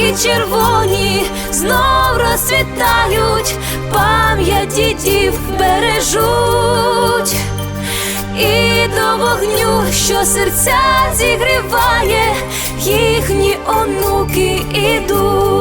маки червоні знов розцвітають, пам'ять дітів бережуть, і до вогню, що серця зігріває, їхні онуки ідуть.